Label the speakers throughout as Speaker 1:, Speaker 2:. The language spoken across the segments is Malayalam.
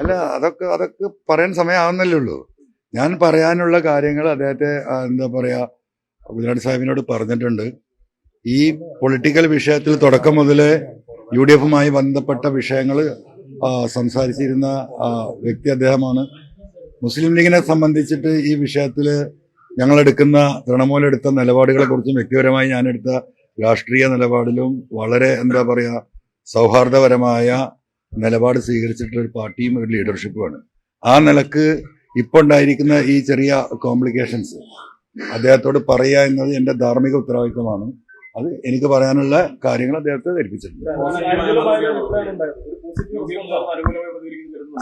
Speaker 1: അല്ല,
Speaker 2: അതൊക്കെ അതൊക്കെ പറയാൻ സമയമാവുന്നല്ലേ ഉള്ളൂ. ഞാൻ പറയാനുള്ള കാര്യങ്ങൾ അദ്ദേഹത്തെ എന്താ പറയാ ഗുജറാത്ത് സാഹിബിനോട് പറഞ്ഞിട്ടുണ്ട്. ഈ പൊളിറ്റിക്കൽ വിഷയത്തിൽ തുടക്കം മുതലേ യു ഡി എഫുമായി ബന്ധപ്പെട്ട വിഷയങ്ങൾ സംസാരിച്ചിരുന്ന വ്യക്തി അദ്ദേഹമാണ്. മുസ്ലിം ലീഗിനെ സംബന്ധിച്ചിട്ട് ഈ വിഷയത്തിൽ ഞങ്ങളെടുക്കുന്ന തൃണമൂൽ എടുത്ത നിലപാടുകളെ കുറിച്ചും വ്യക്തിപരമായി ഞാനെടുത്ത രാഷ്ട്രീയ നിലപാടിലും വളരെ എന്താ പറയുക സൗഹാർദ്ദപരമായ നിലപാട് സ്വീകരിച്ചിട്ടുള്ള ഒരു പാർട്ടിയും ഒരു ലീഡർഷിപ്പുമാണ് ആ നിലയ്ക്ക് ഇപ്പോൾ ഉണ്ടായിരിക്കുന്ന ഈ ചെറിയ കോംപ്ലിക്കേഷൻസ് അദ്ദേഹത്തോട് പറയുക എന്നത് എന്റെ ധാർമ്മിക ഉത്തരവാദിത്വമാണ്. അത് എനിക്ക് പറയാനുള്ള കാര്യങ്ങൾ അദ്ദേഹത്തെ ധരിപ്പിച്ചിട്ടുണ്ട്.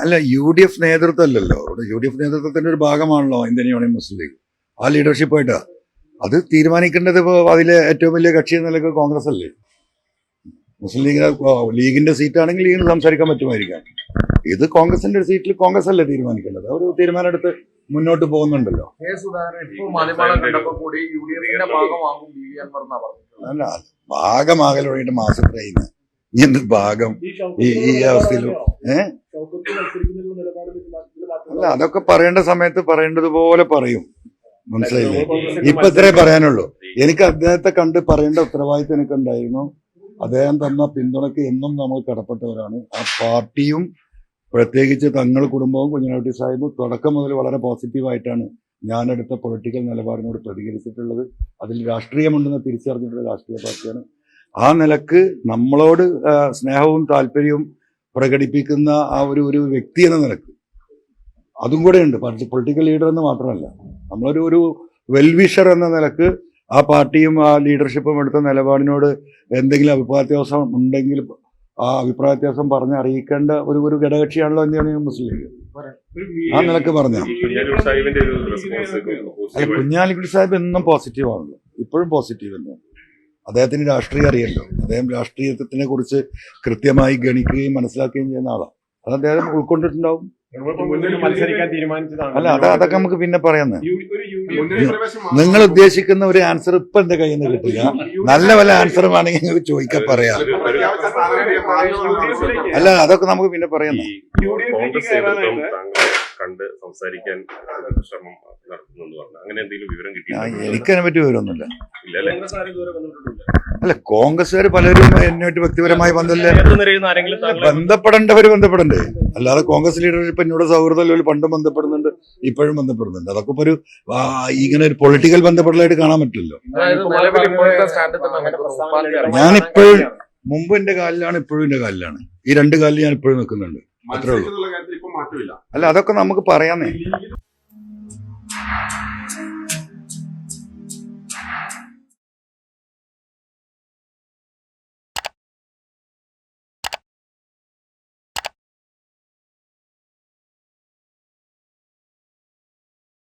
Speaker 2: അല്ല യു ഡി എഫ് നേതൃത്വം അല്ലല്ലോ ഇവിടെ യു ഡി എഫ് നേതൃത്വത്തിന്റെ ഒരു ഭാഗമാണല്ലോ ഇന്ത്യൻ യൂണിയൻ മുസ്ലിം ലീഗ്. ആ ലീഡർഷിപ്പായിട്ടാ അത് തീരുമാനിക്കേണ്ടത് ഇപ്പോൾ അതിലെ ഏറ്റവും വലിയ കക്ഷി എന്ന നിലയ്ക്ക് കോൺഗ്രസ് അല്ലേ? മുസ്ലിം ലീഗിന് ലീഗിന്റെ സീറ്റാണെങ്കിൽ ലീഗിന് സംസാരിക്കാൻ പറ്റുമായിരിക്കാം. ഇത് കോൺഗ്രസിന്റെ ഒരു സീറ്റിൽ കോൺഗ്രസ് അല്ലേ തീരുമാനിക്കേണ്ടത്? അവർ തീരുമാനം എടുത്ത് മുന്നോട്ട് പോകുന്നുണ്ടല്ലോ. അല്ല ഭാഗമാകൽ വഴിയിട്ട് മാസം ഇനി എന്ത് ഭാഗം? ഈ ഈ അവസ്ഥയിൽ ഏഹ് അല്ല അതൊക്കെ പറയേണ്ട സമയത്ത് പറയേണ്ടതുപോലെ പറയും. മനസ്സിലായില്ലേ? ഇപ്പൊ ഇത്രേ പറയാനുള്ളൂ. എനിക്ക് അദ്ദേഹത്തെ കണ്ട് പറയേണ്ട ഉത്തരവാദിത്തം എനിക്കുണ്ടായിരുന്നു. അദ്ദേഹം തന്ന പിന്തുണയ്ക്ക് എന്നും നമ്മൾ കടപ്പെട്ടവരാണ്. ആ പാർട്ടിയും പ്രത്യേകിച്ച് തങ്ങൾ കുടുംബവും കുഞ്ഞനാട്ടി സാഹിബും തുടക്കം മുതൽ വളരെ പോസിറ്റീവായിട്ടാണ് ഞാനെടുത്ത പൊളിറ്റിക്കൽ നിലപാടിനോട് പ്രതികരിച്ചിട്ടുള്ളത്. അതിൽ രാഷ്ട്രീയമുണ്ടെന്ന് തിരിച്ചറിഞ്ഞിട്ടുള്ള രാഷ്ട്രീയ പാർട്ടിയാണ്. ആ നിലയ്ക്ക് നമ്മളോട് സ്നേഹവും താല്പര്യവും പ്രകടിപ്പിക്കുന്ന ആ ഒരു ഒരു വ്യക്തി എന്ന നിലയ്ക്ക്. അതും കൂടെ ഉണ്ട് പൊളിറ്റിക്കൽ ലീഡർ എന്ന് മാത്രമല്ല. നമ്മളൊരു ഒരു വെൽവിഷർ എന്ന നിലയ്ക്ക് ആ പാർട്ടിയും ആ ലീഡർഷിപ്പും എടുത്ത നിലപാടിനോട് എന്തെങ്കിലും അഭിപ്രായ വ്യത്യാസം ഉണ്ടെങ്കിൽ ആ അഭിപ്രായ വ്യത്യാസം പറഞ്ഞ് അറിയിക്കേണ്ട ഒരു ഒരു ഘടകക്ഷിയാണല്ലോ ഇന്ത്യൻ മുസ്ലിം ലീഗ് ആ നിലയ്ക്ക് പറഞ്ഞ അല്ല കുഞ്ഞാലിക്കുട്ടി സാഹിബ് എന്നും പോസിറ്റീവ് ആണല്ലോ ഇപ്പോഴും പോസിറ്റീവ് തന്നെ അദ്ദേഹത്തിന് രാഷ്ട്രീയം അറിയല്ലോ. അദ്ദേഹം രാഷ്ട്രീയത്തിനെ കുറിച്ച് കൃത്യമായി ഗണിക്കുകയും മനസ്സിലാക്കുകയും ചെയ്യുന്ന ആളാണ് അത് അദ്ദേഹം ഉൾക്കൊണ്ടിട്ടുണ്ടാവും.
Speaker 3: മത്സരിക്കാൻ തീരുമാനിച്ചതാണ്.
Speaker 2: അല്ല അത് അതൊക്കെ നമുക്ക് പിന്നെ
Speaker 1: പറയുന്നത്
Speaker 2: നിങ്ങൾ ഉദ്ദേശിക്കുന്ന ഒരു ആൻസർ ഇപ്പൊ എന്റെ കയ്യിൽ നിന്ന് കിട്ടില്ല. നല്ല വല്ല ആൻസർ വേണമെങ്കിൽ നിങ്ങൾക്ക് ചോദിക്കാൻ പറയാം. അല്ല അതൊക്കെ നമുക്ക് പിന്നെ പറയാം
Speaker 4: കോൺഗ്രസ് നേതൃത്വം താങ്കളെ കണ്ട് സംസാരിക്കാൻ ഒരു ശ്രമം നടത്തുന്നു അങ്ങനെ എന്തെങ്കിലും വിവരം
Speaker 2: എനിക്കതിനെ പറ്റി വിവരമൊന്നുമില്ല.
Speaker 4: അല്ലെ
Speaker 2: അല്ല കോൺഗ്രസ്സുകാർ പലരും എന്നോട്ട് വ്യക്തിപരമായി ബന്ധമില്ല ബന്ധപ്പെടേണ്ടവർ ബന്ധപ്പെടണ്ടേ? അല്ലാതെ കോൺഗ്രസ് ലീഡർഷിപ്പ് എന്നോട് സൗഹൃദം പണ്ടും ബന്ധപ്പെടുന്നുണ്ട് ഇപ്പോഴും ബന്ധപ്പെടുന്നുണ്ട്. അതൊക്കെ ഇപ്പൊ ഒരു ഇങ്ങനെ ഒരു പൊളിറ്റിക്കൽ ബന്ധപ്പെടലായിട്ട് കാണാൻ പറ്റില്ലല്ലോ. ഞാനിപ്പോഴും മുമ്പ് എന്റെ കാലിലാണ് ഇപ്പോഴും എന്റെ കാലിലാണ്. ഈ രണ്ട് കാലിൽ ഞാൻ ഇപ്പോഴും നിൽക്കുന്നുണ്ട്. അത്രേ ഉള്ളൂ. അല്ല അതൊക്കെ നമുക്ക് പറയാന്നേ.